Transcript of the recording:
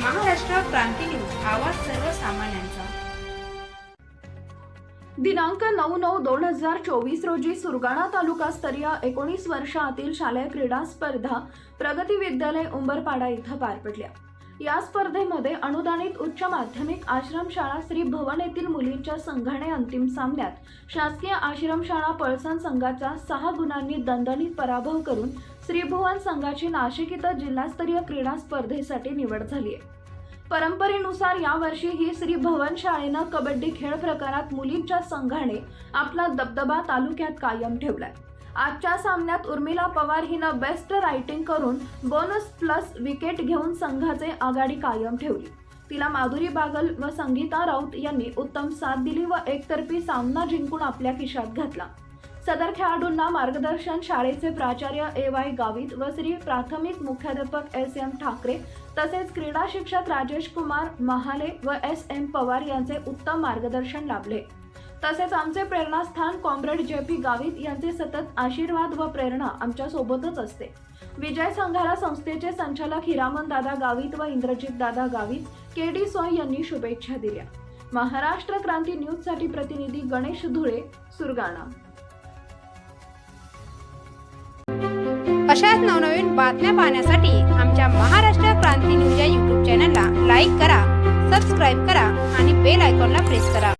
क्रांती news आवाज सर्वसामान्यांचा. दिनांक नऊ नऊ दोन हजार चोवीस रोजी सुरगाणा तालुकास्तरीय एकोणीस वर्षातील शालेय क्रीडा स्पर्धा प्रगती विद्यालय उंबरपाडा इथं पार पडल्या. या स्पर्धेमध्ये अनुदानित उच्च माध्यमिक आश्रमशाळा श्री भवन येथील मुलींच्या संघाने अंतिम सामन्यात. शासकीय आश्रमशाळा पळसण संघाचा सहा गुणांनी दणदणीत पराभव करून श्रीभुवन संघाची नाशिक इथं जिल्हास्तरीय क्रीडा स्पर्धेसाठी निवड झाली आहे परंपरेनुसार यावर्षी ही श्री भवन शाळेनं कबड्डी खेळ प्रकारात मुलींच्या संघाने आपला दबदबा तालुक्यात कायम ठेवलाय. आजच्या सामन्यात उर्मिला पवार हिनं बेस्ट रायटिंग करून बोनस प्लस विकेट घेऊन संघाचे आघाडी कायम ठेवली. तिला माधुरी बागल व संगीता राऊत यांनी उत्तम साथ दिली व एकतर्फी सामना जिंकून आपल्या खिशात घातला. सदर खेळाडूंना मार्गदर्शन शाळेचे प्राचार्य ए वाय गावित व श्री प्राथमिक मुख्याध्यापक एस एम ठाकरे तसेच क्रीडा शिक्षक राजेश कुमार महाले व एस एम पवार यांचे उत्तम मार्गदर्शन लाभले. तसेच आमचे प्रेरणास्थान कॉम्रेड जे पी गावित यांचे सतत आशीर्वाद व प्रेरणा आमच्या सोबतच असते. विजय संघाला संस्थेचे संचालक हिरामन दादा गावित व इंद्रजित दादा गावित के डी सोय यांनी शुभेच्छा दिल्या. महाराष्ट्र क्रांती न्यूजसाठी प्रतिनिधी गणेश धुळे सुरगाणा. अशाच नवनवीन बातम्या पाहण्यासाठी आमच्या महाराष्ट्र क्रांती न्यूज या यूट्यूब चॅनलला लाईक करा सबस्क्राईब करा आणि बेल आयकॉनला प्रेस करा.